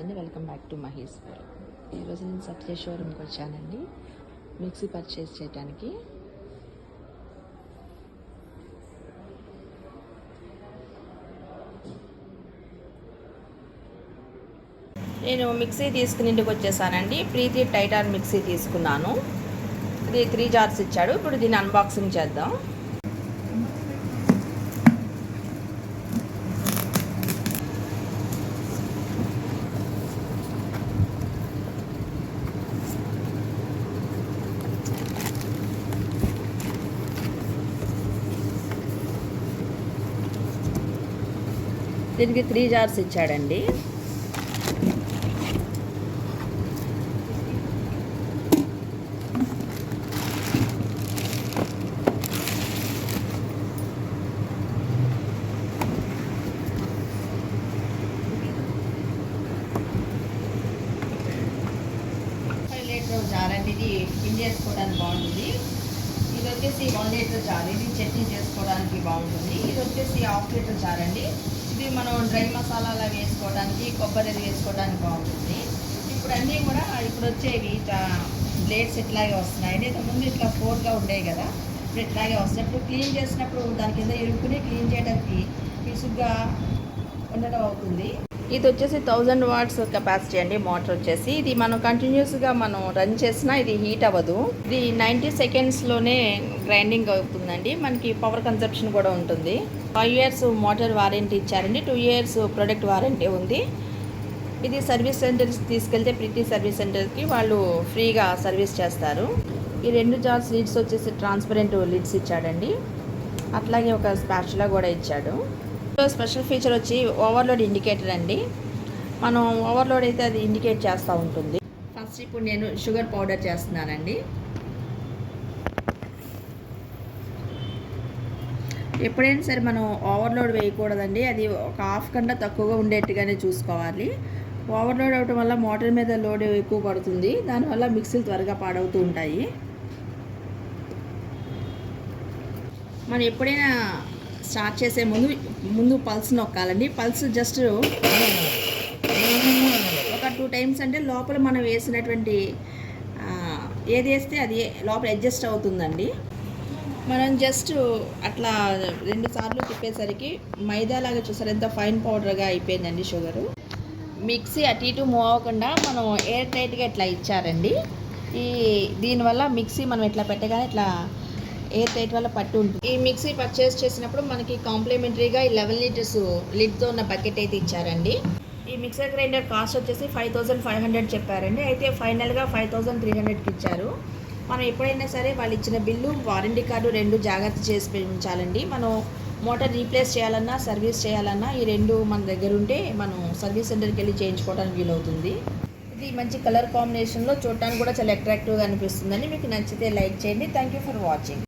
అండి. Welcome back to Mahesh ఈరోజు నేను సత్య షోరూమ్కి వచ్చానండి. మిక్సీ పర్చేస్ చేయడానికి నేను మిక్సీ తీసుకుని ఇంటికి వచ్చేసానండి. ప్రీతి టైటాన్ మిక్సీ తీసుకున్నాను. ఇది త్రీ జార్స్ ఇచ్చాడు. ఇప్పుడు దీన్ని అన్బాక్సింగ్ చేద్దాం. దీనికి త్రీ జార్స్ ఇచ్చాడండి. ఫైవ్ జార్ అనేది ఇది పిండి చేసుకోవడానికి బాగుంటుంది. ఇది వచ్చేసి వన్ లీటర్ జార్ ఇది. చట్నీ చేసుకోవడానికి బాగుంటుంది. ఇది వచ్చేసి హాఫ్ లీటర్ జార్ అండి. ఇది మనం డ్రై మసాలాలా వేసుకోవడానికి కొబ్బరి వేసుకోవడానికి బాగుంటుంది. ఇప్పుడు అన్నీ కూడా ఇప్పుడు వచ్చేవి బ్లేడ్స్ ఇట్లాగే వస్తున్నాయి. అయితే ముందు ఇట్లా ఫోర్గా ఉండేవి కదా. ఇప్పుడు ఇట్లాగే వస్తాయి ఇప్పుడు క్లీన్ చేసినప్పుడు దాని కింద ఇరుక్కుని క్లీన్ చేయడానికి పిసుగ్గా ఉండడం అవుతుంది. ఇది వచ్చేసి థౌజండ్ వాట్స్ కెపాసిటీ అండి మోటార్ వచ్చేసి. ఇది మనం కంటిన్యూస్గా మనం రన్ చేసినా ఇది హీట్ అవ్వదు. ఇది నైంటీ సెకండ్స్లోనే గ్రైండింగ్ అవుతుందండి. మనకి పవర్ కన్సప్షన్ కూడా ఉంటుంది. ఫైవ్ ఇయర్స్ మోటార్ వారంటీ ఇచ్చారండి. టూ ఇయర్స్ ప్రొడక్ట్ వారంటీ ఉంది. ఇది సర్వీస్ సెంటర్స్ తీసుకెళ్తే ప్రీతి సర్వీస్ సెంటర్కి వాళ్ళు ఫ్రీగా సర్వీస్ చేస్తారు. ఈ రెండు జార్స్ లీడ్స్ వచ్చేసి ట్రాన్స్పరెంట్ లీడ్స్ ఇచ్చాడండి. అట్లాగే ఒక స్పాచులా కూడా ఇచ్చాడు. స్పెషల్ ఫీచర్ వచ్చి ఓవర్లోడ్ ఇండికేటర్ అండి. మనం ఓవర్లోడ్ అయితే అది ఇండికేట్ చేస్తూ ఉంటుంది. ఫస్ట్ ఇప్పుడు నేను షుగర్ పౌడర్ చేస్తున్నానండి. ఎప్పుడైనా సరే మనం ఓవర్లోడ్ వేయకూడదండి. అది ఒక హాఫ్ కన్నా తక్కువగా ఉండేట్టుగానే చూసుకోవాలి. ఓవర్లోడ్ అవటం వల్ల మోటార్ మీద లోడ్ ఎక్కువ పడుతుంది. దానివల్ల మిక్సీలు త్వరగా పాడవుతూ ఉంటాయి. మనం ఎప్పుడైనా స్టార్ట్ చేసే ముందు ముందు పల్స్ నొక్కాలండి. పల్స్ జస్ట్ ఒక టూ టైమ్స్ అంటే లోపల మనం వేసినటువంటి ఏది వేస్తే అది లోపల అడ్జస్ట్ అవుతుందండి. మనం జస్ట్ అట్లా రెండు సార్లు తిప్పేసరికి మైదాలాగా చూసారు ఎంత ఫైన్ పౌడర్గా అయిపోయిందండి షుగరు మిక్సీ అటు ఇటు మూవ్ అవ్వకుండా మనం ఎయిర్ టైట్గా ఇట్లా ఇచ్చారండి. ఈ దీనివల్ల మిక్సీ మనం ఇట్లా పెట్టగానే ఇట్లా ఎయిర్ టైట్ వల్ల పట్టు ఉంటుంది? ఈ మిక్సీ పర్చేస్ చేసినప్పుడు మనకి కాంప్లిమెంటరీగా ఈ లెవెన్ లీటర్స్ లిడ్తో ఉన్న బకెట్ అయితే ఇచ్చారండి. ఈ మిక్సర్ గ్రైండర్ కాస్ట్ వచ్చేసి ఫైవ్ థౌజండ్ ఫైవ్ హండ్రెడ్ చెప్పారండి. అయితే ఫైనల్గా ఫైవ్ థౌజండ్ త్రీ హండ్రెడ్కి ఇచ్చారు. మనం ఎప్పుడైనా సరే వాళ్ళు ఇచ్చిన బిల్లు వారంటీ కార్డు రెండు జాగ్రత్త చేసి ఉంచాలండి మనం మోటార్ రీప్లేస్ చేయాలన్నా సర్వీస్ చేయాలన్నా ఈ రెండు మన దగ్గర ఉంటే మనం సర్వీస్ సెంటర్కి వెళ్ళి చేయించుకోవడానికి వీలవుతుంది. ఇది మంచి కలర్ కాంబినేషన్లో చూడటానికి కూడా చాలా అట్రాక్టివ్గా అనిపిస్తుందని మీకు నచ్చితే లైక్ చేయండి. Thank you for watching.